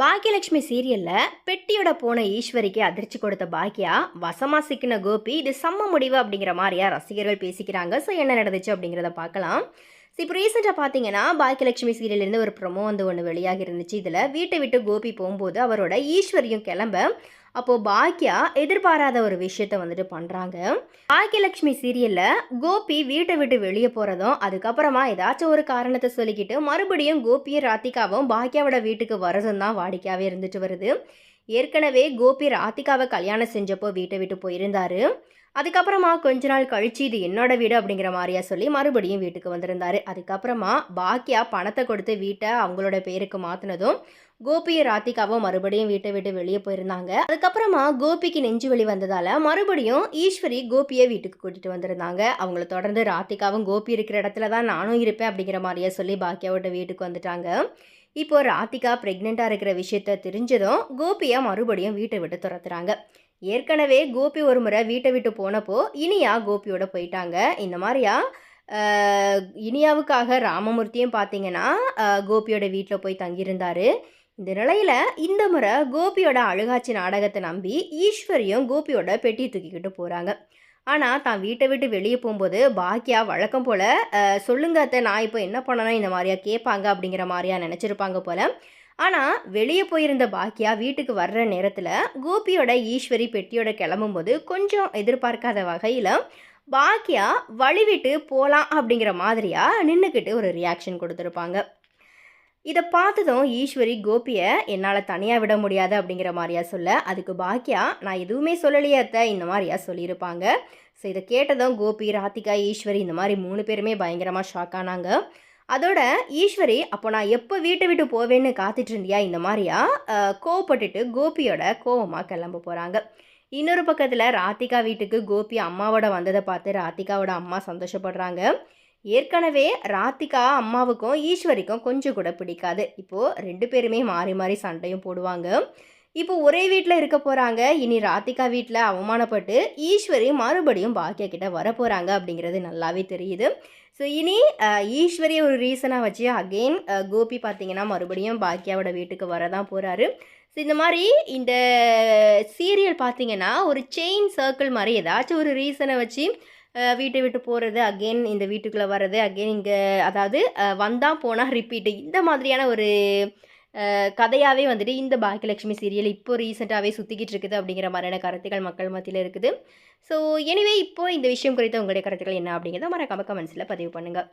பாக்கியலட்சுமி சீரியல்ல பெட்டியோட போன ஈஸ்வரிக்கு அதிர்ச்சி கொடுத்த பாக்கியா வசமா சிக்கின கோபி இது செம்ம முடிவு அப்படிங்கிற மாதிரியா ரசிகர்கள் பேசிக்கிறாங்க. ஸோ என்ன நடந்துச்சு அப்படிங்கிறத பார்க்கலாம். ஸோ இப்போ ரீசெண்டாக பார்த்தீங்கன்னா பாக்கியலட்சுமி சீரியல்லேருந்து ஒரு ப்ரொமோ வந்து ஒன்று வெளியாகி இருந்துச்சு. இதில் வீட்டை விட்டு கோபி போகும்போது அவரோட ஈஸ்வரியும் கிளம்ப அப்போது பாக்கியா எதிர்பாராத ஒரு விஷயத்த வந்துட்டு பண்ணுறாங்க பாக்கியலட்சுமி சீரியலில் கோபி வீட்டை விட்டு வெளியே போகிறதும் அதுக்கப்புறமா ஏதாச்சும் ஒரு காரணத்தை சொல்லிக்கிட்டு மறுபடியும் கோபியும் ராத்திகாவும் பாக்கியாவோட வீட்டுக்கு வரதும் தான் வாடிக்கையாகவே இருந்துட்டு வருது. ஏற்கனவே கோபி ராதிகாவை கல்யாணம் செஞ்சப்போ வீட்டை விட்டு போயிருந்தாரு. அதுக்கப்புறமா கொஞ்ச நாள் கழிச்சு இது என்னோட வீடு அப்படிங்கிற மாதிரியா சொல்லி மறுபடியும் வீட்டுக்கு வந்திருந்தாரு. அதுக்கப்புறமா பாக்கியா பணத்தை கொடுத்து வீட்டை அவங்களோட பேருக்கு மாற்றினதும் கோபியும் ராதிகாவும் மறுபடியும் வீட்டை விட்டு வெளியே போயிருந்தாங்க. அதுக்கப்புறமா கோபிக்கு நெஞ்சு வலி வந்ததால மறுபடியும் ஈஸ்வரி கோபியை வீட்டுக்கு கூட்டிட்டு வந்திருந்தாங்க. அவங்கள தொடர்ந்து ராதிகாவும் கோபி இருக்கிற இடத்துல தான் நானும் இருப்பேன் அப்படிங்கிற மாதிரியே சொல்லி பாக்கியாவோட வீட்டுக்கு வந்துட்டாங்க. இப்போ ராதிகா ப்ரெக்னெண்ட்டாக இருக்கிற விஷயத்த தெரிஞ்சதும் கோபியை மறுபடியும் வீட்டை விட்டு துரத்துறாங்க. ஏற்கனவே கோபி ஒரு முறை வீட்டை விட்டு போனப்போ இனியா கோபியோட போயிட்டாங்க. இந்த மாதிரியா? இனியாவுக்காக ராமமூர்த்தியும் பார்த்தீங்கன்னா கோபியோட வீட்டில் போய் தங்கியிருந்தாரு. இந்த நிலையில் இந்த முறை கோபியோட அழுகாட்சி நாடகத்தை நம்பி ஈஸ்வரியும் கோபியோட பெட்டியை தூக்கிக்கிட்டு போகிறாங்க ஆனால் தான் வீட்டை விட்டு வெளியே போகும்போது பாக்கியா வழக்கம் போல் சொல்லுங்க அத்தை நான் இப்போ என்ன பண்ணணும்? இந்த மாதிரியா கேட்பாங்க அப்படிங்கிற மாதிரியா நினச்சிருப்பாங்க போல். ஆனால் வெளியே போயிருந்த பாக்கியா வீட்டுக்கு வர்ற நேரத்தில் கோபியோட ஈஸ்வரி பெட்டியோட கிளம்பும்போது கொஞ்சம் எதிர்பார்க்காத வகையில் பாக்கியா வழிவிட்டு போகலாம் அப்படிங்கிற மாதிரியாக நின்றுக்கிட்டு ஒரு ரியாக்ஷன் கொடுத்துருப்பாங்க. இதை பார்த்ததும் ஈஸ்வரி கோபியை என்னால் தனியாக விட முடியாது அப்படிங்கிற மாதிரியா சொல்ல அதுக்கு பாக்கியா? நான் எதுவுமே சொல்லலையே அத்தை இந்த மாதிரியா சொல்லியிருப்பாங்க. ஸோ இதை கேட்டதும் கோபி ராதிகா ஈஸ்வரி இந்த மாதிரி மூணு பேருமே பயங்கரமாக ஷாக் ஆனாங்க. அதோட ஈஸ்வரி அப்போ நான் எப்போ வீட்டை விட்டு போவேன்னு காத்துட்டு இருந்தியா? இந்த மாதிரியா கோவப்பட்டுட்டு கோபியோட கோவமாக கிளம்ப போகிறாங்க இன்னொரு பக்கத்தில் ராதிகா வீட்டுக்கு கோபி அம்மாவோட வந்ததை பார்த்து ராதிகாவோட அம்மா சந்தோஷப்படுறாங்க. ஏற்கனவே ராத்திகா அம்மாவுக்கும் ஈஸ்வரிக்கும் கொஞ்சம் கூட பிடிக்காது. இப்போது ரெண்டு பேருமே மாறி மாறி சண்டையும் போடுவாங்க. இப்போ ஒரே வீட்டில் இருக்க போகிறாங்க இனி ராத்திகா வீட்டில் அவமானப்பட்டு ஈஸ்வரி மறுபடியும் பாக்கியா கிட்ட வர போகிறாங்க அப்படிங்கிறது நல்லாவே தெரியுது. ஸோ இனி ஈஸ்வரி ஈஸ்வரியை ஒரு ரீசனாக வச்சு அகெயின் கோபி பார்த்தீங்கன்னா மறுபடியும் பாக்கியாவோட வீட்டுக்கு வரதான் போகிறாரு ஸோ இந்த மாதிரி இந்த சீரியல் பார்த்தீங்கன்னா ஒரு செயின் சர்க்கிள் மாதிரி ஏதாச்சும் ஒரு ரீசனை வச்சு வீட்டை விட்டு போகிறது அகெயின் இந்த வீட்டுக்குள்ளே வர்றது அகெயின் இங்கே அதாவது வந்தால் போனால் ரிப்பீட்டு இந்த மாதிரியான ஒரு கதையாகவே வந்துட்டு இந்த பாக்கியலட்சுமி சீரியல் இப்போ ரீசெண்டாகவே சுற்றிக்கிட்டு இருக்குது அப்படிங்கிற மாதிரியான கருத்துக்கள் மக்கள் மத்தியில் இருக்குது. ஸோ எனிவே இப்போ இந்த விஷயம் குறித்த உங்களுடைய கருத்துக்கள் என்ன அப்படிங்கிறத மறக்காம கமெண்ட்ஸில் பதிவு பண்ணுங்கள்